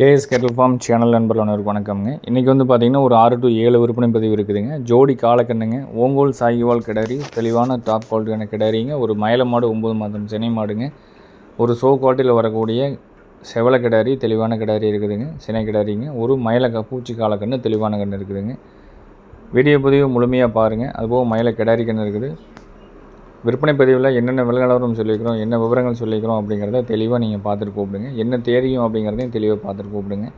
KS கேட்டல் form channel நண்பர்கள் அனைவருக்கும் வணக்கம்ங்க. இன்றைக்கி வந்து பார்த்திங்கன்னா ஒரு ஆறு டு ஏழு விற்பனை பதிவு இருக்குதுங்க. ஜோடி காலக்கண்ணுங்க. ஓங்கோல் சாகிவால் கிடாரி தெளிவான டாப் குவாலிட்டியான கிடாரிங்க ஒரு மயில மாடு ஒம்பது மாதம் சென்னை மாடுங்க. ஒரு சோ குவாலிட்டியில் வரக்கூடிய செவல கிடாரி தெளிவான கிடாரி இருக்குதுங்க. சினை கிடாரிங்க ஒரு மயில பூச்சி காலக்கண்ணு தெளிவான கண்ணு இருக்குதுங்க. வீடியோ பதிவு முழுமையாக பாருங்கள் அதுபோக மயில கிடாரி கண்ணு இருக்குது. விற்பனை பதிவில் என்னென்ன விலை சொல்லிக்கிறோம் என்ன விவரங்கள் சொல்லிக்கிறோம் அப்படிங்கிறத தெளிவாக நீங்கள் பார்த்துட்டு கூப்பிடுங்க. என்ன தெரியும் அப்படிங்கிறதையும் தெளிவாக பார்த்துட்டு கூப்பிடுங்க.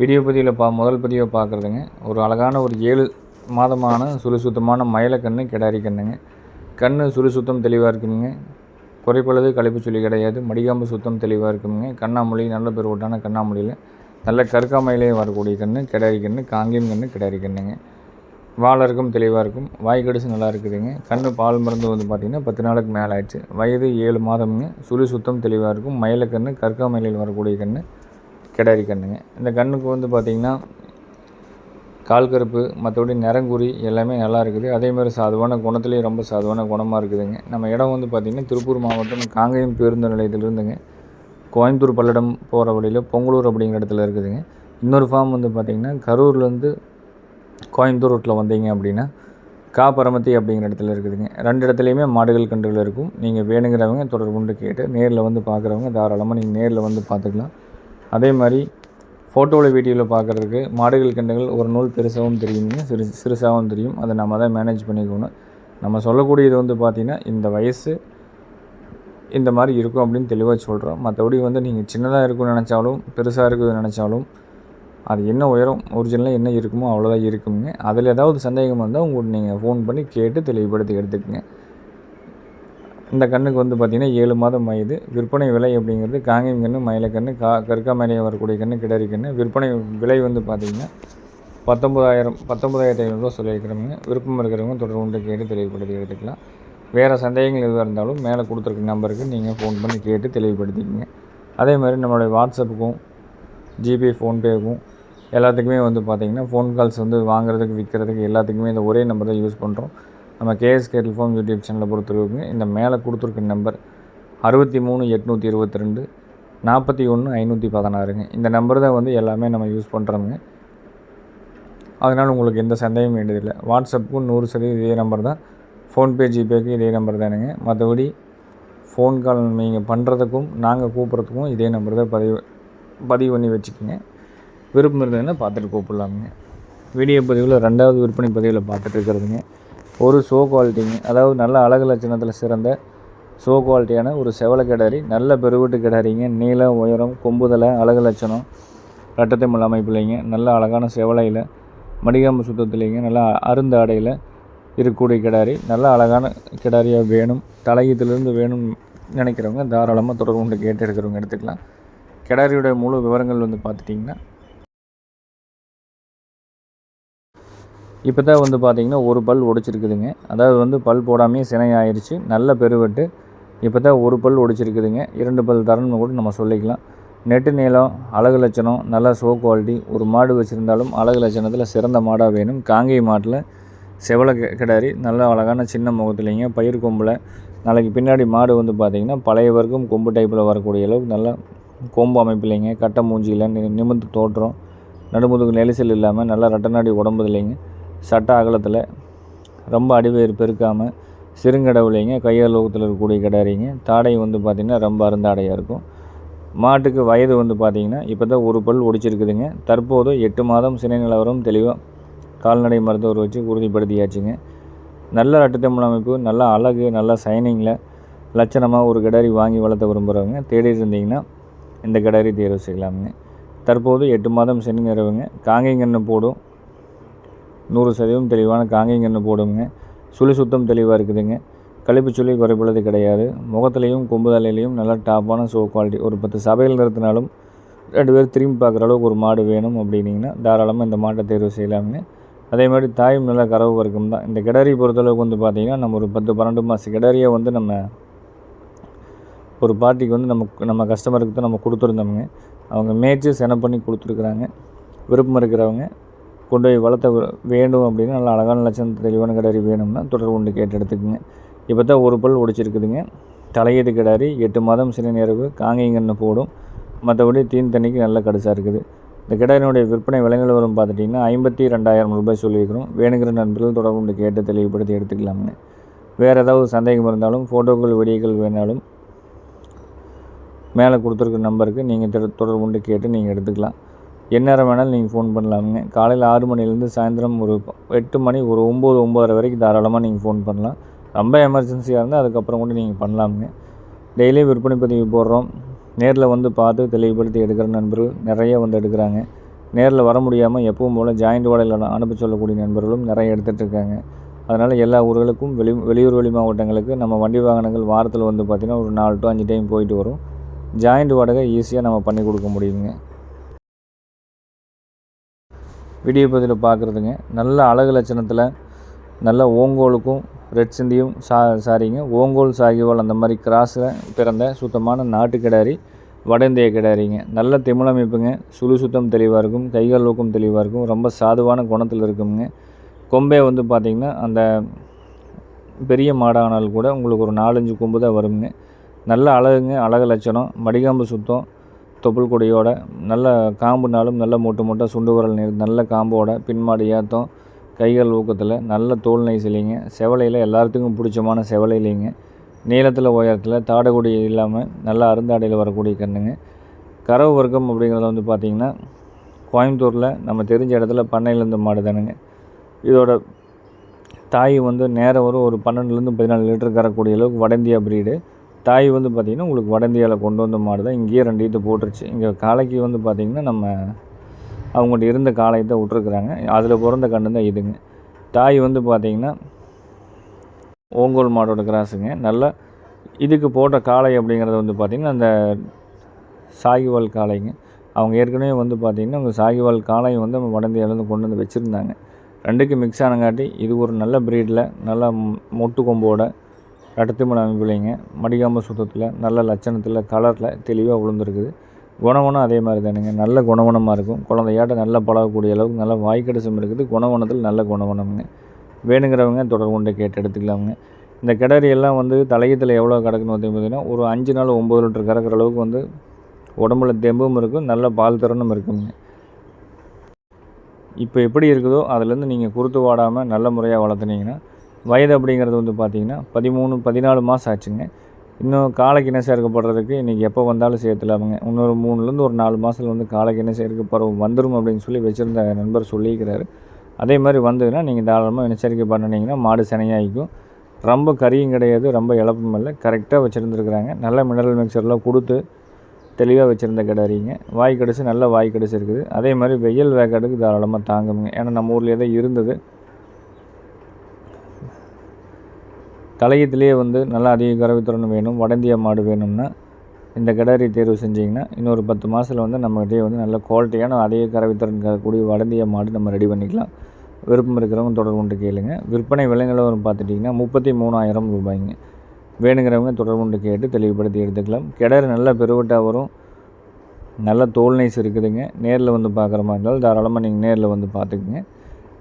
வீடியோ பதிவில் பா முதல் பதிவை பார்க்குறதுங்க. ஒரு அழகான ஒரு ஏழு மாதமான சுறுசுத்தமான மயிலக்கண்ணு கிடாரி கண்ணுங்க. கண் சுறுசுத்தம் தெளிவாக இருக்குங்க. குறைப்பளவு கழிப்பு சொல்லி கிடையாது. மடிகாம்பு சுத்தம் தெளிவாக இருக்குங்க. கண்ணாமொழி நல்ல பெருவட்டான கண்ணாமொழியில். நல்ல கருக்காமையிலே வரக்கூடிய கண்ணு கிடாரி கண்ணு காங்கேயம் கண்ணு கிடாரி கண்ணுங்க. வால் தெளிவாக இருக்கும். வாய் நல்லா இருக்குதுங்க. கண்ணு பால் மருந்து வந்து பார்த்திங்கன்னா பத்து நாளுக்கு மேலே ஆயிடுச்சு. வயது ஏழு மாதம்ங்க. சுழி சுத்தம் தெளிவாக இருக்கும். மயிலக்கண்ணு கற்காமலையில் வரக்கூடிய கண்ணு கிடாரி கண்ணுங்க. இந்த கண்ணுக்கு வந்து பார்த்திங்கன்னா கால் கருப்பு மற்றபடி நிறங்குறி எல்லாமே நல்லா இருக்குது. அதேமாதிரி சாதுவான குணத்துலேயும் ரொம்ப சாதுவான குணமாக இருக்குதுங்க. நம்ம இடம் வந்து பார்த்திங்கன்னா திருப்பூர் மாவட்டம் காங்கயம் பேருந்து நிலையத்திலிருந்துங்க. கோயம்புத்தூர் பல்லடம் போகிற வழியில் பொங்கலூர் அப்படிங்கிற இடத்துல இருக்குதுங்க. இன்னொரு ஃபார்ம் வந்து பார்த்திங்கன்னா கரூர்லேருந்து கோயம்புத்தூர் ரோட்டில் வந்தீங்க அப்படின்னா காப்பரமத்தி அப்படிங்கிற இடத்துல இருக்குதுங்க. ரெண்டு இடத்துலையுமே மாடுகள் கன்றுகள் இருக்கும். நீங்கள் வேணுங்கிறவங்க தொடர்பு கொண்டு கேட்டு நேரில் வந்து பார்க்குறவங்க தாராளமாக நீங்கள் நேரில் வந்து பார்த்துக்கலாம் அதே மாதிரி ஃபோட்டோவில் வீடியோவில் பார்க்குறதுக்கு மாடுகள் கன்றுகள் ஒரு நூல் பெருசாகவும் தெரியுங்க. சிறு சிறுசாகவும் தெரியும். அதை நம்ம தான் மேனேஜ் பண்ணிக்கணும். நம்ம சொல்லக்கூடியது வந்து பார்த்திங்கன்னா இந்த வயசு இந்த மாதிரி இருக்கும் அப்படின்னு தெளிவாக சொல்கிறோம் மற்றபடி வந்து நீங்கள் சின்னதாக இருக்கும்னு நினச்சாலும் பெருசாக இருக்குதுன்னு நினச்சாலும் அது என்ன உயரம் ஒரிஜினலாக என்ன இருக்குமோ அவ்வளோதான் இருக்குங்க அதில் ஏதாவது சந்தேகம் வந்தால் உங்களுக்கு நீங்கள் ஃபோன் பண்ணி கேட்டு தெளிவுபடுத்தி எடுத்துக்கங்க. இந்த கண்ணுக்கு வந்து பார்த்திங்கன்னா ஏழு மாதம் வயது. விற்பனை விலை அப்படிங்கிறது காங்கேயம் கன்று மயிலக்கன்று கா கற்கா மேலே வரக்கூடிய கன்று கிடரி கன்று விற்பனை விலை வந்து பார்த்திங்கன்னா பத்தொம்பதாயிரம் பத்தொம்பதாயிரத்தி ஐநூறுரூவா சொல்லியிருக்கிறவங்க விருப்பம் இருக்கிறவங்க தொடர்பு கொண்டு கேட்டு தெளிவுபடுத்தி எடுத்துக்கலாம். வேறு சந்தேகங்கள் எதுவாக இருந்தாலும் மேலே கொடுத்துருக்க நம்பருக்கு நீங்கள் ஃபோன் பண்ணி கேட்டு தெளிவுபடுத்திக்கங்க. அதே மாதிரி நம்மளுடைய வாட்ஸ்அப்புக்கும் ஜிபே ஃபோன்பேக்கும் எல்லாத்துக்குமே வந்து பார்த்திங்கன்னா ஃபோன் கால்ஸ் வந்து வாங்குறதுக்கு விற்கிறதுக்கு எல்லாத்துக்குமே இந்த ஒரே நம்பர் தான் யூஸ் பண்ணுறோம் நம்ம கேஎஸ் கேட்டல் யூடியூப் சேனலை பொறுத்தவரைக்கும் இந்த மேலே கொடுத்துருக்க நம்பர் அறுபத்தி மூணு எட்நூற்றி இருபத்தி ரெண்டு நாற்பத்தி ஒன்று ஐநூற்றி பதினாறுங்க. இந்த நம்பர் தான் வந்து எல்லாமே நம்ம யூஸ் பண்ணுறோங்க அதனால் உங்களுக்கு எந்த சந்தேகமும் வேண்டியதில்லை. வாட்ஸ்அப்புக்கும் நூறு சதவீதம் இதே நம்பர் தான். ஃபோன்பே ஜிபேக்கு இதே நம்பர் தானுங்க. மற்றபடி ஃபோன் கால் நீங்கள் பண்ணுறதுக்கும் நாங்கள் கூப்பிட்றதுக்கும் இதே நம்பர் தான் பதிவு பதிவு பண்ணி வச்சுக்கோங்க. விருப்பம் இருந்ததுன்னா பார்த்துட்டு கூப்பிடலாமுங்க. வீடியோ பதிவில் ரெண்டாவது விற்பனை பதிவில் பார்த்துட்டு இருக்கிறதுங்க. ஒரு ஷோ குவாலிட்டிங்க அதாவது நல்ல அழகு லட்சணத்தில் சிறந்த ஷோ குவாலிட்டியான ஒரு செவலை கிடாரி நல்ல பெருவீட்டு கிடாரிங்க. நீளம் உயரம் கொம்புதலை அழகு லட்சணம் ரட்டத்தைமல் அமைப்புலைங்க நல்ல அழகான செவலையில் மடிகாம்பு சுத்தத்துலேங்க நல்லா அருந்த ஆடையில் இருக்கக்கூடிய கிடாரி நல்ல அழகான கிடாரியாக வேணும் தலையீத்துலேருந்து வேணும் நினைக்கிறவங்க தாராளமாக தொடர்பு கொண்டு கேட்டு எடுக்கிறவங்க எடுத்துக்கலாம். கிடாரியோட முழு விவரங்கள் வந்து பார்த்துட்டிங்கன்னா இப்போ தான் வந்து பார்த்திங்கன்னா ஒரு பல் ஒடிச்சிருக்குதுங்க. அதாவது வந்து பல் போடாமே சினை ஆயிடுச்சு நல்ல பெருவெட்டு. இப்போ தான் ஒரு பல் ஒடிச்சிருக்குதுங்க. இரண்டு பல் தரணும்னு கூட நம்ம சொல்லிக்கலாம். நெட்டு நீளம் அழகு லட்சணம் நல்லா சோ குவாலிட்டி ஒரு மாடு வச்சுருந்தாலும் அழகு லட்சணத்தில் சிறந்த மாடாக வேணும். காங்கேய மாட்டில் செவலை கிடாரி நல்ல அழகான சின்ன முகத்துலேங்க பயிர் கொம்பில். நாளைக்கு பின்னாடி மாடு வந்து பார்த்திங்கன்னா பழைய வர்க்கம் கொம்பு டைப்பில் வரக்கூடிய அளவுக்கு நல்லா கொம்பு அமைப்பில்லைங்க. கட்டை மூஞ்சியில் நி நிமிர்ந்து தோற்றம். நடுமுதுகு நெரிசல் இல்லாமல் நல்லா ரெட்டநாடி உடம்பு இல்லைங்க சட்ட அகலத்தில் ரொம்ப அடிவேறு பெருக்காமல் சிறுங்கடவுலைங்க கையளவுத்தில் இருக்கக்கூடிய கிடாரிங்க தாடை வந்து பார்த்திங்கன்னா ரொம்ப அருந்தாடையாக இருக்கும். மாட்டுக்கு வயது வந்து பார்த்திங்கன்னா இப்போ தான் ஒரு பல் ஒடிச்சிருக்குதுங்க. தற்போது எட்டு மாதம் சினை நிலவரம் தெளிவாக கால்நடை மருத்துவர் வச்சு உறுதிப்படுத்தியாச்சுங்க. நல்ல ரட்டத்தமிழ் அமைப்பு நல்ல அழகு நல்ல சைனிங்கில் லட்சணமாக ஒரு கிடாரி வாங்கி வளர்த்த விரும்புகிறவங்க தேடிட்டு இருந்தீங்கன்னா இந்த கிடாரி தேர்வு செய்யலாமுங்க. தற்போது எட்டு மாதம் சினை நிறவுங்க காங்கைங்கன்று போடும். நூறு சதவீதம் தெளிவான காங்கிங்கன்னு போடுங்க. சுழி சுத்தம் தெளிவாக இருக்குதுங்க. கழிப்பு சுழி குறைப்புள்ளது கிடையாது. முகத்துலேயும் கொம்பு தலையிலையும் நல்லா டாப்பான ஷோ குவாலிட்டி ஒரு பத்து சபையில் நிறுத்தினாலும் ரெண்டு பேர் திரும்பி பார்க்குற அளவுக்கு ஒரு மாடு வேணும் அப்படின்னீங்கன்னா தாராளமாக இந்த மாட்டை தேர்வு செய்யலாமுங்க. அதே மாதிரி தாயும் நல்ல கறவு வர்க்கம் தான். இந்த கிடரி பொறுத்தளவுக்கு வந்து பார்த்திங்கன்னா நம்ம ஒரு பத்து பன்னெண்டு மாதம் கிடரியை வந்து நம்ம ஒரு பார்ட்டிக்கு வந்து நம்ம நம்ம கஸ்டமருக்கு தான் நம்ம கொடுத்துருந்தோமுங்க. அவங்க மேய்ச்சி செனை பண்ணி கொடுத்துருக்குறாங்க. விருப்பம் இருக்கிறவங்க கொண்டு போய் வளர்த்த வேண்டும் அப்படின்னா நல்ல அழகான லட்சணம் தெளிவான கிடாரி வேணும்னா தொடர்பு கொண்டு கேட்டு எடுத்துக்கோங்க. இப்போ தான் ஒரு பல் ஒடிச்சிருக்குதுங்க. தலையீது கிடாரி எட்டு மாதம் சிறு நேரவு காங்கைங்கன்னு போடும். மற்றபடி தீன் தண்ணிக்கு நல்ல கடுசாக இருக்குது. இந்த கிடாரினுடைய விற்பனை விலைகள் வரும் பார்த்துட்டிங்கன்னா ஐம்பத்தி ரெண்டாயிரம் ரூபாய் சொல்லியிருக்கிறோம். வேணுங்கிற நண்பர்கள் தொடர்பு கொண்டு கேட்டு தெளிவுபடுத்தி எடுத்துக்கலாம்னு வேறு ஏதாவது சந்தேகம் இருந்தாலும் ஃபோட்டோக்கள் வீடியோக்கள் வேணாலும் மேலே கொடுத்துருக்க நம்பருக்கு நீங்கள் தொடர்பு கொண்டு கேட்டு நீங்கள் எடுத்துக்கலாம். எந்நேரம் வேணாலும் நீங்கள் ஃபோன் பண்ணலாமுங்க. காலையில் ஆறு மணிலேருந்து சாயந்தரம் ஒரு எட்டு மணி ஒரு ஒம்பது ஒம்பதரை வரைக்கும் தாராளமாக நீங்கள் ஃபோன் பண்ணலாம். ரொம்ப எமர்ஜென்சியாக இருந்தால் அதுக்கப்புறம் கூட நீங்கள் பண்ணலாமுங்க. டெய்லியும் விற்பனை பதிவு போடுறோம். நேரில் வந்து பார்த்து தெளிவுபடுத்தி எடுக்கிற நண்பர்கள் நிறைய வந்து எடுக்கிறாங்க. நேரில் வர முடியாமல் எப்பவும் போல் ஜாயிண்ட் வாடகையில் அனுப்ப சொல்லக்கூடிய நண்பர்களும் நிறைய எடுத்துகிட்டு இருக்காங்க. அதனால் எல்லா ஊர்களுக்கும் வெளி வெளியூர் வெளி மாவட்டங்களுக்கு நம்ம வண்டி வாகனங்கள் வாரத்தில் வந்து பார்த்திங்கன்னா ஒரு நாலு டு அஞ்சு டைம் போயிட்டு வரும். ஜாயிண்ட் வாடகை ஈஸியாக நம்ம பண்ணி கொடுக்க முடியுங்க. வீடியோ பதிவில் பார்க்குறதுங்க நல்ல அழகு லட்சணத்தில் நல்ல ஓங்கோலுக்கும் ரெட் சிந்தியும் சா சாரிங்க. ஓங்கோல் சாகிவால் அந்த மாதிரி கிராஸில் பிறந்த சுத்தமான நாட்டு கிடாரி வட இந்திய கிடாரிங்க. நல்ல திமிழமைப்புங்க சுழு சுத்தம் தெளிவாக இருக்கும். கைகால் ஊக்கம் தெளிவாக இருக்கும். ரொம்ப சாதுவான குணத்தில் இருக்குங்க. கொம்பே வந்து பார்த்திங்கன்னா அந்த பெரிய மாடானால் கூட உங்களுக்கு ஒரு நாலஞ்சு கொம்பு தான் வருங்க. நல்ல அழகுங்க. அழகு லட்சணம். மடிகாம்பு சுத்தம். தொப்புள் கொடியோட நல்ல காம்புனாலும் நல்ல மூட்டு மொட்டை சுண்டு வரல் நீர் நல்ல காம்போட பின்மாடி ஏற்றம் கைகள் ஊக்கத்தில் நல்ல தோல் நெய்சிலிங்க செவலையில் எல்லாத்துக்கும் பிடிச்சமான செவலையிலிங்க நீளத்தில் உயரத்தில் தாடகுடி இல்லாமல் நல்லா அருந்தாடையில் வரக்கூடிய கண்ணுங்க. கறவு வர்க்கம் அப்படிங்கிறத வந்து பார்த்திங்கன்னா கோயம்புத்தூரில் நம்ம தெரிஞ்ச இடத்துல பண்ணையிலேருந்து மாடு தானுங்க. இதோட தாய் வந்து நேரம் வரும் ஒரு பன்னெண்டுலேருந்து பதினாலு லிட்டர் கறக்கூடிய அளவுக்கு வட இந்தியா தாய் வந்து பார்த்திங்கன்னா உங்களுக்கு வட இந்தியாவில் கொண்டு வந்த மாடு தான் இங்கேயே ரெண்டு ஈத்து போட்டுருச்சு. இங்கே காளைக்கு வந்து பார்த்திங்கன்னா நம்ம அவங்கள்ட்ட இருந்த காளையை தான் விட்ருக்குறாங்க அதில் பிறந்த கண்ணு தான் இதுங்க. தாய் வந்து பார்த்திங்கன்னா ஓங்கோல் மாடோட கிராஸுங்க. நல்லா இதுக்கு போட்ட காளை அப்படிங்கிறது வந்து பார்த்திங்கன்னா அந்த சாகிவால் காளைங்க. அவங்க ஏற்கனவே வந்து பார்த்திங்கன்னா அவங்க சாகிவால் காளையை வந்து நம்ம வட இந்தியாவிலேருந்து கொண்டு வந்து வச்சுருந்தாங்க. ரெண்டுக்கு மிக்ஸ் ஆனங்காட்டி இது ஒரு நல்ல ப்ரீடில் நல்லா மொட்டு கொம்போட ரெட்டத்திமலை அமைப்பிலைங்க மடிகாம சுத்தத்தில் நல்ல லட்சணத்தில் கலரில் தெளிவாக விழுந்துருக்குது. குணவனம் அதே மாதிரி தானுங்க. நல்ல குணவனமாக இருக்கும். குழந்தையாட்ட நல்லா பழகக்கூடிய அளவுக்கு நல்ல வாய்க்கடிசம் இருக்குது. குணவனத்தில் நல்ல குணவனம்ங்க. வேணுங்கிறவங்க தொடர்பு கொண்டு கேட்டு எடுத்துக்கலாமுங்க. இந்த கிடரி எல்லாம் வந்து தலையத்தில் எவ்வளோ கிடக்குன்னு வந்து பார்த்திங்கன்னா ஒரு அஞ்சு நாள் ஒம்பது லிட்டர் கறக்கிற அளவுக்கு வந்து உடம்புல தெம்பும் இருக்கும். நல்ல பால் திறனும் இருக்குங்க. இப்போ எப்படி இருக்குதோ அதுலேருந்து நீங்கள் குறுத்து வாடாமல் நல்ல முறையாக வளர்த்துனீங்கன்னா வயது அப்படிங்கிறது வந்து பார்த்திங்கன்னா பதிமூணு பதினாலு மாதம் ஆச்சுங்க. இன்னும் காலைக்கு இணை சேர்க்கப்படுறதுக்கு இன்றைக்கி எப்போ வந்தாலும் சேர்த்துலாமுங்க இன்னொரு மூணுலேருந்து ஒரு நாலு மாதத்தில் வந்து காலைக்கு இணை சேர்க்க வந்துடும் அப்படின்னு சொல்லி வச்சுருந்த நண்பர் சொல்லியிருக்கிறாரு. அதே மாதிரி வந்ததுன்னா நீங்கள் தாராளமாக இனச்சரிக்கை பண்ணினீங்கன்னா மாடு சினையாகிக்கும். ரொம்ப கறியும் கிடையாது ரொம்ப இழப்பும் இல்லை. கரெக்டாக வச்சுருந்துருக்குறாங்க. நல்ல மினரல் மிக்சர்லாம் கொடுத்து தெளிவாக வச்சுருந்த கிடாரிங்க வாய் கடிச்சு நல்ல வாய் கடிச்சு இருக்குது. அதே மாதிரி வெயில் வேக்காடுக்கு தாராளமாக தாங்குங்க. ஏன்னா நம்ம ஊர்லேயே தான் இருந்தது. தலையத்திலே வந்து நல்லா அதிக கறவைத்திறன் வேணும் வடந்திய மாடு வேணும்னா இந்த கிடாரி தேர்வு செஞ்சிங்கன்னா இன்னொரு பத்து மாதத்தில் வந்து நம்மகிட்டே வந்து நல்ல குவாலிட்டியான அதிக கறவைத்திறன் கூடிய வடந்திய மாடு நம்ம ரெடி பண்ணிக்கலாம். விருப்பம் இருக்கிறவங்க தொடர்பு கொண்டு கேளுங்க. விற்பனை விலை பார்த்துட்டிங்கன்னா முப்பத்தி மூணாயிரம் ரூபாய்ங்க. வேணுங்கிறவங்க தொடர்பு கொண்டு கேட்டு தெளிவுபடுத்தி எடுத்துக்கலாம். கிடறு நல்ல பெருவட்டாக வரும். நல்ல தோல் நைஸ் இருக்குதுங்க. நேரில் வந்து பார்க்குற மாதிரி இருந்தாலும் தாராளமாக நீங்கள் நேரில் வந்து பார்த்துக்குங்க.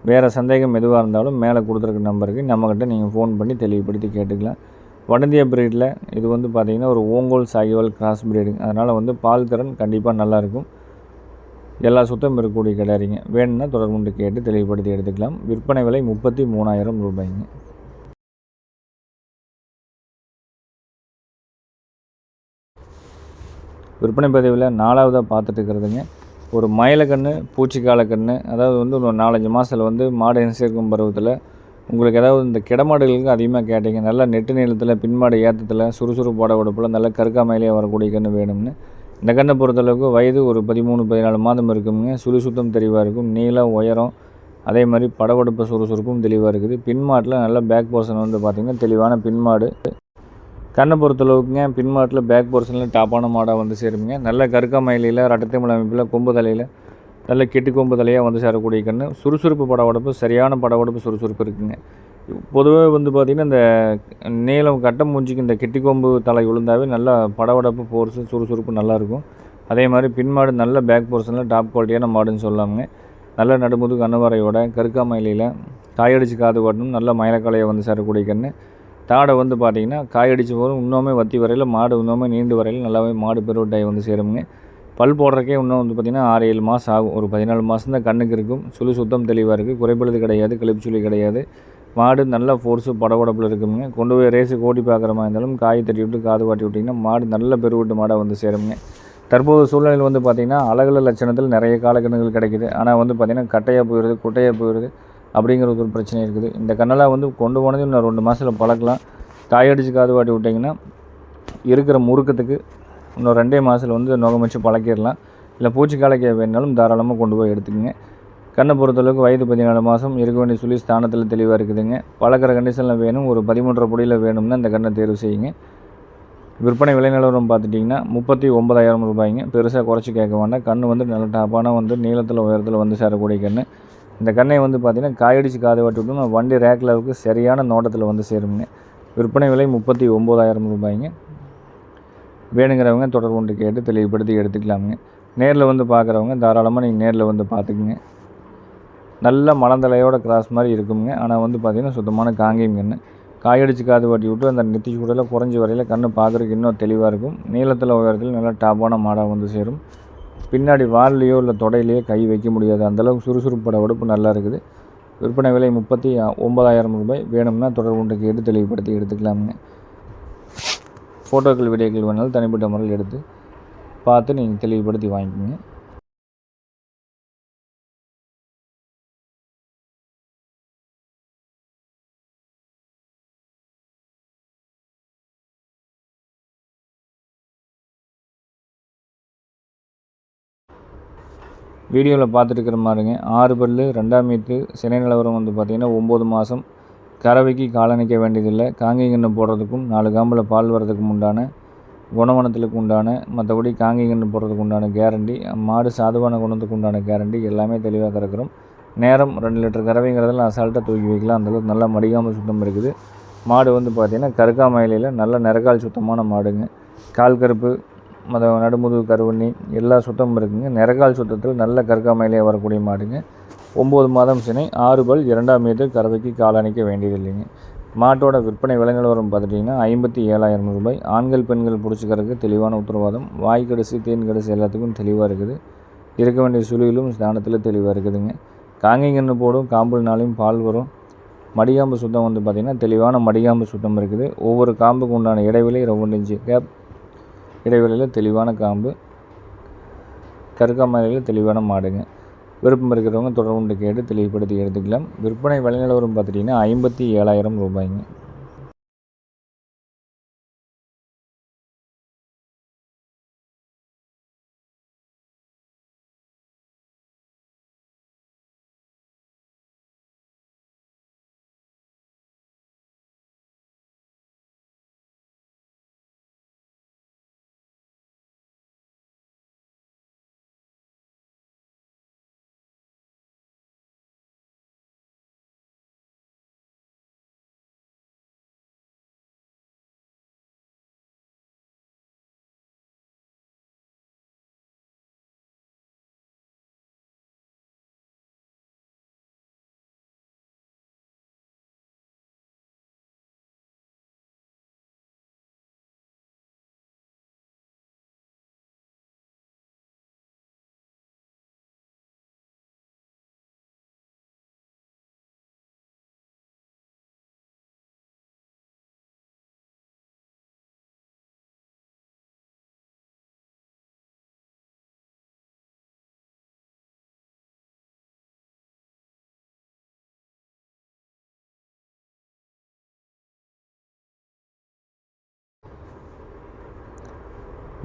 வேறு சந்தேகம் எதுவாக இருந்தாலும் மேலே கொடுத்துருக்க நம்பருக்கு நம்மக்கிட்ட நீங்கள் ஃபோன் பண்ணி தெளிவுபடுத்தி கேட்டுக்கலாம். வடந்திய பிரீடில் இது வந்து பார்த்திங்கன்னா ஒரு ஓங்கோல் சாகிவால் கிராஸ் பிரீடுங்க அதனால் வந்து பால் திறன் கண்டிப்பாக நல்லாயிருக்கும் எல்லா சுத்தம் இருக்கக்கூடிய கிடையாதுங்க. வேணும்னா தொடர்புண்டு கேட்டு தெளிவுபடுத்தி எடுத்துக்கலாம். விற்பனை விலை முப்பத்தி மூணாயிரம் ரூபாய்ங்க. விற்பனை பதிவில் நாலாவதாக பார்த்துட்டு இருக்கிறதுங்க. ஒரு மயிலக்கன்று பூச்சிக்கால கன்று அதாவது வந்து ஒரு நாலஞ்சு மாதத்தில் வந்து மாடு சேர்க்கும் பருவத்தில் உங்களுக்கு ஏதாவது இந்த கிடமாடுகளுக்கு அதிகமாக கேட்டீங்க. நல்லா நெட்டு நீளத்தில் பின்மாடு ஏற்றத்தில் சுறுசுறுப்பாட உடப்பில் நல்ல கருக்காமையிலேயே வரக்கூடிய கன்று வேணும்னு. இந்த கண்ணை பொறுத்தளவுக்கு வயது ஒரு பதிமூணு பதினாலு மாதம் இருக்குங்க. சுழி சுத்தம் தெளிவாக இருக்கும். நீளம் உயரம் அதே மாதிரி படவடுப்பு சுறுசுறுப்பும் தெளிவாக இருக்குது. பின்மாட்டில் நல்ல பேக் போர்ஷன் வந்து பார்த்திங்கன்னா தெளிவான பின்மாடு. கண்ணை பொறுத்தளவுக்குங்க பின்மாட்டில் பேக் போர்ஷனில் டாப்பான மாடாக வந்து சேருங்க நல்ல கருக்கா மயிலையில் ரட்டத்திமல் அமைப்பில் கொம்பு தலையில் நல்ல கெட்டி கொம்பு தலையாக வந்து சேரக்கூடிய கன்று சுறுசுறுப்பு பட உடம்பு சரியான பட உடம்பு சுறுசுறுப்பு இருக்குங்க. பொதுவாக வந்து பார்த்திங்கன்னா இந்த நீளம் கட்டம் மூஞ்சிக்கு இந்த கெட்டி கொம்பு தலை விழுந்தாவே நல்லா படவடப்பு போர்ஸு சுறுசுறுப்பு நல்லாயிருக்கும் அதே மாதிரி பின்மாடு நல்ல பேக் போர்ஷனில் டாப் குவாலிட்டியான மாடுன்னு சொல்லாமுங்க. நல்ல நடுமுது கண்ணுவரையோட கருக்கா மயிலையில் காயடிச்சு காது காட்டணும் நல்ல மயிலக்காலையை வந்து சேரக்கூடிய கன்று தாடை வந்து பார்த்திங்கன்னா காயடிச்சு போதும் இன்னுமே வத்தி வரையில் மாடு இன்னுமே நீண்டு வரையில் நல்லாவே மாடு பெருவட்டாய் வந்து சேருங்க பல் போடுறக்கே இன்னும் வந்து பார்த்திங்கன்னா ஆறு ஏழு மாதம் ஆகும். ஒரு பதினாலு மாதம் தான் கண்ணுக்கு இருக்கும். சுழி சுத்தம் தெளிவாக இருக்குது குறைபடுது கிடையாது கிளிப்பு சுழி கிடையாது. மாடு நல்ல ஃபோர்ஸு படபடப்பில் இருக்குங்க கொண்டு போய் ரேஸுக்கு ஓட்டி பார்க்குற மாதிரி இருந்தாலும் காய் தட்டி விட்டு காது வாட்டி விட்டிங்கன்னா மாடு நல்ல பெருவிட்டு மாடாக வந்து சேருங்க தற்போது சூழ்நிலையில் வந்து பார்த்திங்கன்னா அழகுல லட்சணத்தில் நிறைய காலக்கணுகள் கிடைக்குது. ஆனால் வந்து பார்த்திங்கன்னா கட்டையாக போயிடுது குட்டையாக போயிடுது. அப்படிங்கிறது ஒரு பிரச்சனை இருக்குது. இந்த கண்ணெல்லாம் வந்து கொண்டு போனது இன்னும் ரெண்டு மாதத்தில் பழக்கலாம். காயடிச்சு காது வாட்டி விட்டிங்கன்னா இருக்கிற முறுக்கத்துக்கு இன்னும் ரெண்டே மாதத்தில் வந்து நுகம் வச்சு பழக்கிடலாம். இல்லை பூச்சி காலைக்க வேணாலும் தாராளமாக கொண்டு போய் எடுத்துக்கங்க. கண்ணை பொறுத்தளவுக்கு வயது பதினாலு மாதம் இருக்க வேண்டிய சொல்லி ஸ்தானத்தில் தெளிவாக இருக்குதுங்க. பழக்கிற கண்டிஷனில் வேணும். ஒரு பதிமூன்றரை பொடியில் வேணும்னா இந்த கண்ணை தேர்வு செய்யுங்க. விற்பனை விலை நிலவரம் பார்த்துட்டிங்கன்னா முப்பத்தி ஒன்பதாயிரம் ரூபாய்ங்க. பெருசாக குறைச்சி கேட்க வேண்டாம். கண் வந்து நல்ல டாப்பான வந்து நீளத்தில் உயரத்தில் வந்து சேரக்கூடிய கண் இந்த கண்ணை வந்து பார்த்திங்கன்னா காயடிச்சு காது வாட்டி நான் வண்டி ரேக் அளவுக்கு சரியான நோட்டத்தில் வந்து சேருங்க. விற்பனை விலை முப்பத்தி ஒம்பதாயிரம் ரூபாய்ங்க. வேணுங்கிறவங்க தொடர்புண்டு கேட்டு தெளிவுபடுத்தி எடுத்துக்கலாமுங்க. நேரில் வந்து பார்க்குறவங்க தாராளமாக நீங்கள் நேரில் வந்து பார்த்துக்குங்க நல்ல மலந்தலையோட கிராஸ் மாதிரி இருக்குங்க ஆனால் வந்து பார்த்திங்கன்னா சுத்தமான காங்கேயம் கன்று காயடிச்சு காது வாட்டி விட்டு அந்த நெத்தி சூடில் குறைஞ்சி வரையில் கண்ணு பார்க்குறதுக்கு இன்னும் தெளிவாக இருக்கும். நீளத்தில் உயரத்தில் நல்லா டாப்பான மாடாக வந்து சேரும். பின்னாடி வால்லையோ இல்லை தொடையிலையோ கை வைக்க முடியாது. அந்தளவுக்கு சுறுசுறுப்பட உடுப்பு நல்லா இருக்குது. விற்பனை விலை முப்பத்தி ஒன்பதாயிரம் ரூபாய். வேணும்னா தொடர்பு ஒன்று கேட்டு தெளிவுபடுத்தி எடுத்துக்கலாமுங்க. ஃபோட்டோக்கள் வீடியோக்கள் வேணாலும் தனிப்பட்ட முறையில் எடுத்து பார்த்து நீங்கள் தெளிவுபடுத்தி வாங்கிக்கோங்க. வீடியோவில் பார்த்துட்டு மாதிரிங்க. ஆறு பல்லு ரெண்டாம் மீத்து சினை நிலவரம் வந்து பார்த்திங்கன்னா ஒம்பது மாதம் கறவைக்கு காலணிக்க வேண்டியதில்லை. காங்கிங்கன்று போடுறதுக்கும் நாலு காம்பில் பால் வர்றதுக்கும் உண்டான குணவனத்துக்கு உண்டான மற்றபடி காங்கிங்கன்று போடுறதுக்கு உண்டான கேரண்டி மாடு சாதுவான குணத்துக்கு உண்டான கேரண்டி எல்லாமே தெளிவாக கறக்கிறோம். நேரம் ரெண்டு லிட்டர் கறவைங்கிறதெல்லாம் அசால்ட்டாக தூக்கி வைக்கலாம். அந்தளவுக்கு நல்லா மடிகாமல் சுத்தம் இருக்குது. மாடு வந்து பார்த்திங்கன்னா கருக்காமயிலையில் நல்ல நிறக்கால் சுத்தமான மாடுங்க. கால் கருப்பு மத நடுமுதுகு கருவண்ணி எல்லா சுத்தமும் இருக்குங்க. நிறகால் சுத்தத்தில் நல்ல கற்காமையிலே வரக்கூடிய மாடுங்க. ஒம்பது மாதம் சினை ஆறு பல் இரண்டாம் மீது கறவைக்கு காலணிக்க வேண்டியதில்லைங்க. மாட்டோட விற்பனை விலை நிலவரம் பார்த்துட்டிங்கன்னா ஐம்பத்தி ஏழாயிரம் ரூபாய். ஆண்கள் பெண்கள் பிடிச்சிக்கிறதுக்கு தெளிவான உத்தரவாதம். வாய் கடைசி தேன் கடைசி எல்லாத்துக்கும் தெளிவாக இருக்குது. இருக்க வேண்டிய சுழியிலும் ஸ்தானத்தில் தெளிவாக இருக்குதுங்க. காங்கிங்கன்று போடும் காம்புனாலையும் பால் வரும். மடிகாம்பு சுத்தம் வந்து பார்த்திங்கன்னா தெளிவான மடிகாம்பு சுத்தம் இருக்குது. ஒவ்வொரு காம்புக்கு உண்டான இடைவெளி ரெண்டு இன்ச்சு கேப் இடைவெளியில் தெளிவான காம்பு கருக்காமலையில் தெளிவான மாடுங்க. விருப்பம் இருக்கிறவங்க தொடர்புண்டு கேட்டு தெளிவுபடுத்தி எடுத்துக்கலாம். விற்பனை விலை நிலவரம் பார்த்துட்டிங்கன்னா ஐம்பத்தி ஏழாயிரம் ரூபாய்ங்க.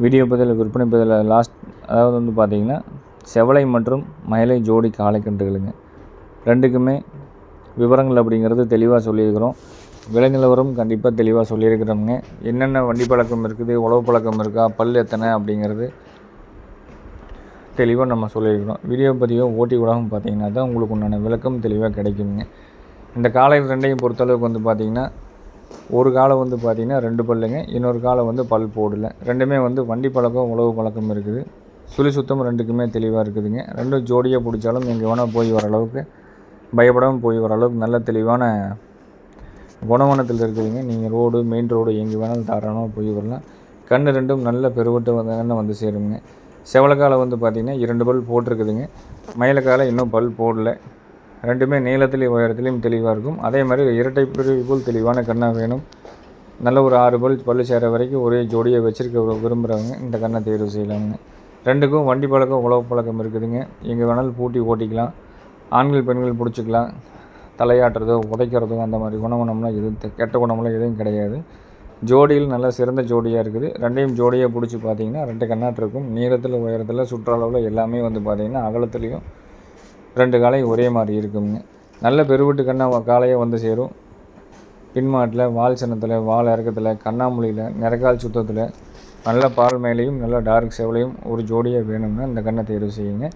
வீடியோ பதில் விற்பனை பதில் லாஸ்ட் அதாவது வந்து பார்த்திங்கன்னா செவலை மற்றும் மயிலை ஜோடி காளைக்கன்றுகளுங்க ரெண்டுக்குமே விவரங்கள் அப்படிங்கிறது தெளிவாக சொல்லியிருக்கிறோம். விலை நிலவரம் கண்டிப்பாக தெளிவாக சொல்லியிருக்கிறோங்க என்னென்ன வண்டி பழக்கம் இருக்குது உழவு பழக்கம் இருக்கா பல் எத்தனை அப்படிங்கிறது தெளிவாக நம்ம சொல்லியிருக்கிறோம். வீடியோ பதிவோ ஓட்டி விடாமல் பார்த்தீங்கன்னா தான் உங்களுக்கு உண்டான விளக்கம் தெளிவாக கிடைக்குங்க. இந்த காலை ரெண்டையும் பொறுத்தளவுக்கு வந்து பார்த்திங்கன்னா ஒரு காலம் வந்து பார்த்திங்கன்னா ரெண்டு பல்லுங்க இன்னொரு காலம் வந்து பல் போடல. ரெண்டுமே வந்து வண்டி பழக்கம் உழவு பழக்கம் இருக்குது. சுழி சுத்தம் ரெண்டுக்குமே தெளிவாக இருக்குதுங்க. ரெண்டும் ஜோடியாக பிடிச்சாலும் எங்கே வேணால் போய் வர அளவுக்கு பயப்படாமல் போய் வர அளவுக்கு நல்ல தெளிவான குணவனத்தில் இருக்குதுங்க. நீங்கள் ரோடு மெயின் ரோடு எங்கே வேணாலும் தாராளமாக போய் வரலாம். கண் ரெண்டும் நல்ல பெருவட்டு கண்ணை வந்து சேருங்க. செவலக்காலை வந்து பார்த்திங்கன்னா இரண்டு பல் போட்டிருக்குதுங்க. மயிலக்காலை இன்னும் பல் போடல. ரெண்டுமே நீளத்திலையும் உயரத்திலையும் தெளிவாக இருக்கும். அதே மாதிரி இரட்டை பிரிவு போல் தெளிவான கண்ணாக வேணும். நல்ல ஒரு ஆறு பல் பல்லு சேர வரைக்கும் ஒரே ஜோடியை வச்சுருக்க விரும்புகிறவங்க இந்த கண்ணை தேர்வு செய்யலாங்க ரெண்டுக்கும் வண்டி பழக்கம் உழவு பழக்கம் இருக்குதுங்க. எங்கே வேணாலும் பூட்டி ஓட்டிக்கலாம். ஆண்கள் பெண்கள் பிடிச்சிக்கலாம். தலையாட்டுறதோ உதைக்கிறதோ அந்த மாதிரி குணகுணம்லாம் எதுவும் தெ- கெட்ட குணமெல்லாம் எதுவும் கிடையாது. ஜோடியில் நல்ல சிறந்த ஜோடியாக இருக்குது. ரெண்டையும் ஜோடியாக பிடிச்சி பார்த்தீங்கன்னா ரெண்டு கண்ணாட்டு இருக்கும் நீளத்தில் உயரத்தில் சுற்றளவில் எல்லாமே வந்து பார்த்திங்கன்னா அகலத்துலேயும் ரெண்டு காலையும் ஒரே மாதிரி இருக்குங்க. நல்ல பெருவிட்டு கண்ணா காலையே வந்து சேரும். பின்மாட்டில் வால் சின்னத்தில் வால் இறக்கத்தில் கண்ணாமூலியில் நிறக்கால் சுத்தத்தில் நல்ல பால் மேலேயும் நல்ல டார்க் செவலையும் ஒரு ஜோடியாக வேணும்னா இந்த கண்ணை தேர்வு செய்யுங்க.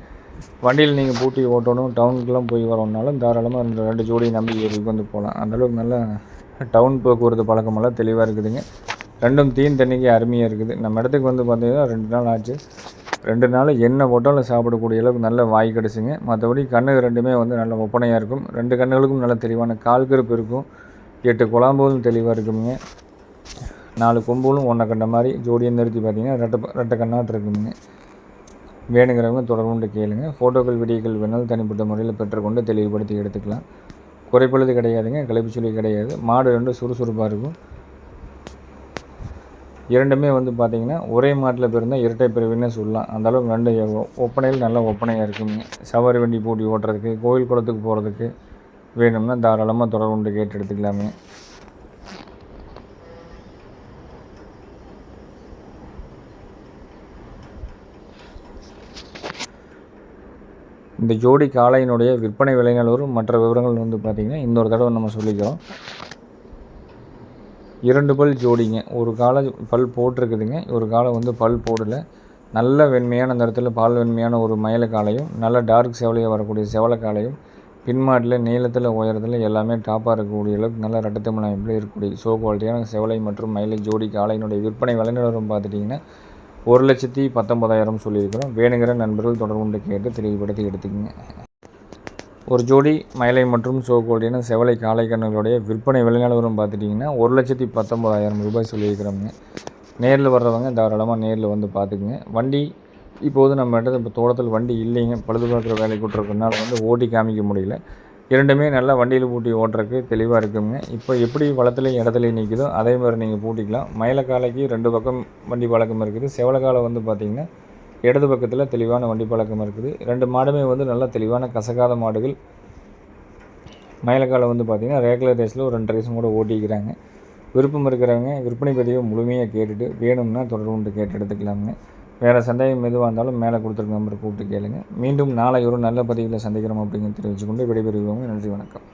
வண்டியில் நீங்கள் பூட்டி ஓட்டணும் டவுனுக்குலாம் போய் வரணுன்னாலும் தாராளமாக ரெண்டு ரெண்டு ஜோடியை நம்பி ஏறிக்கு வந்து போகலாம். அந்தளவுக்கு நல்ல டவுன் போக்குவரத்து பழக்கமெல்லாம் தெளிவாக இருக்குதுங்க. ரெண்டும் தீன் தண்ணிக்கு அருமையாக இருக்குது. நம்ம இடத்துக்கு வந்து பார்த்தீங்கன்னா ரெண்டு நாள் ஆச்சு. ரெண்டு நாள் என்ன போட்டாலும் சாப்பிடக்கூடிய அளவுக்கு நல்ல வாய் கிடச்சிங்க. மற்றபடி கண்ணு ரெண்டுமே வந்து நல்ல ஒப்பனையாக இருக்கும். ரெண்டு கண்ணுகளுக்கும் நல்ல தெளிவான கால் கருப்பு இருக்கும். எட்டு குழாம்புகளும் தெளிவாக இருக்குங்க. நாலு கொம்புகளும் ஒன்றை கண்ட மாதிரி ஜோடியை நிறுத்தி பார்த்தீங்கன்னா ரெட்டை ரெட்டை கண்ணாட்டு இருக்குங்க. வேணுங்கிறவங்க தொடர்புண்டு கேளுங்க. ஃபோட்டோக்கள் வீடியோக்கள் வேணாலும் தனிப்பட்ட முறையில் பெற்றுக்கொண்டு தெளிவுபடுத்தி எடுத்துக்கலாம். குறைப்பழுது கிடையாதுங்க. களைப்புச்சொல்லி கிடையாது. மாடு ரெண்டும் சுறுசுறுப்பாக இருக்கும். இரண்டுமே வந்து பார்த்திங்கன்னா ஒரே மாட்டில் பிறந்தால் இரட்டை பிறவின்னு சொல்லலாம். அந்தளவுக்கு ரெண்டு ஒப்பனையில் நல்ல ஒப்பனையாக இருக்குங்க. சவாரி வண்டி போட்டி ஓட்டுறதுக்கு கோயில் குளத்துக்கு போகிறதுக்கு வேணும்னா தாராளமாக தொடர்புண்டு கேட்டு எடுத்துக்கலாமே. இந்த ஜோடி காளையினுடைய விற்பனை விலை மற்ற விவரங்கள் வந்து பார்த்திங்கன்னா இன்னொரு தடவை நம்ம சொல்லிக்கிறோம். இரண்டு பல் ஜோடிங்க. ஒரு காலை பல் போட்டிருக்குதுங்க. ஒரு காலை வந்து பல் போடல. நல்ல வெண்மையான அந்த இடத்துல பால் வெண்மையான ஒரு மயில நல்ல டார்க் செவலையாக வரக்கூடிய செவலக்காலையும் பின்மாட்டில் நீளத்தில் உயரத்தில் எல்லாமே டாப்பாக இருக்கக்கூடிய அளவுக்கு நல்ல ரட்டத்தமிழ் அமைப்பில் இருக்கக்கூடிய ஸோ குவாலிட்டியான செவலை மற்றும் மயிலை ஜோடி காளையினுடைய விற்பனை விலைநிலவரம் பார்த்துட்டிங்கன்னா ஒரு லட்சத்தி பத்தொம்பதாயிரம் சொல்லியிருக்கிறோம். வேணுங்கிற நண்பர்கள் தொடர்புண்டு கேட்டு தெளிவுபடுத்தி எடுத்துக்கங்க. ஒரு ஜோடி மயிலை மற்றும் சோகோடியான செவலை காளைக்கண்ணுகளுடைய விற்பனை விலைநிலவரம் பார்த்துட்டிங்கன்னா ஒரு லட்சத்தி பத்தொம்பதாயிரம் ரூபாய் சொல்லியிருக்கிறோங்க நேரில் வர்றவங்க தாராளமாக நேரில் வந்து பார்த்துக்குங்க. வண்டி இப்போது நம்ம இடத்துல இப்போ தோட்டத்தில் வண்டி இல்லைங்க. பழுது பார்க்குற வேலை கூட்டுறதுனால வந்து ஓட்டி காமிக்க முடியல. இரண்டுமே நல்லா வண்டியில் பூட்டி ஓட்டுறதுக்கு தெளிவாக இருக்குங்க. இப்போ எப்படி வளத்துலையும் இடத்துலையும் நிற்குதோ அதே மாதிரி நீங்கள் பூட்டிக்கலாம். மயிலக்காலைக்கு ரெண்டு பக்கம் வண்டி பழக்கம் இருக்குது. செவலக்காலை வந்து பார்த்திங்கன்னா இடது பக்கத்தில் தெளிவான வண்டி பழக்கம் இருக்குது. ரெண்டு மாடுமே வந்து நல்லா தெளிவான கசக்காத மாடுகள். மயிலக்காலை வந்து பார்த்திங்கன்னா ரேகுலர் ரேஸில் ஒரு ரெண்டு ரேஸும் கூட ஓட்டிக்கிறாங்க. விருப்பம் இருக்கிறவங்க விற்பனை பதிவை முழுமையாக கேட்டுட்டு வேணும்னா தொடர்பு கேட்டு எடுத்துக்கலாமுங்க. வேறு சந்தேகம் எதுவாக இருந்தாலும் மேலே கொடுத்துருக்க நம்பர் கூப்பிட்டு கேளுங்க. மீண்டும் நாளை ஒரு நல்ல பதிவில் சந்திக்கிறோம் அப்படிங்கிறத தெரிவிச்சுக்கொண்டு விடைபெறுவோங்க நன்றி வணக்கம்.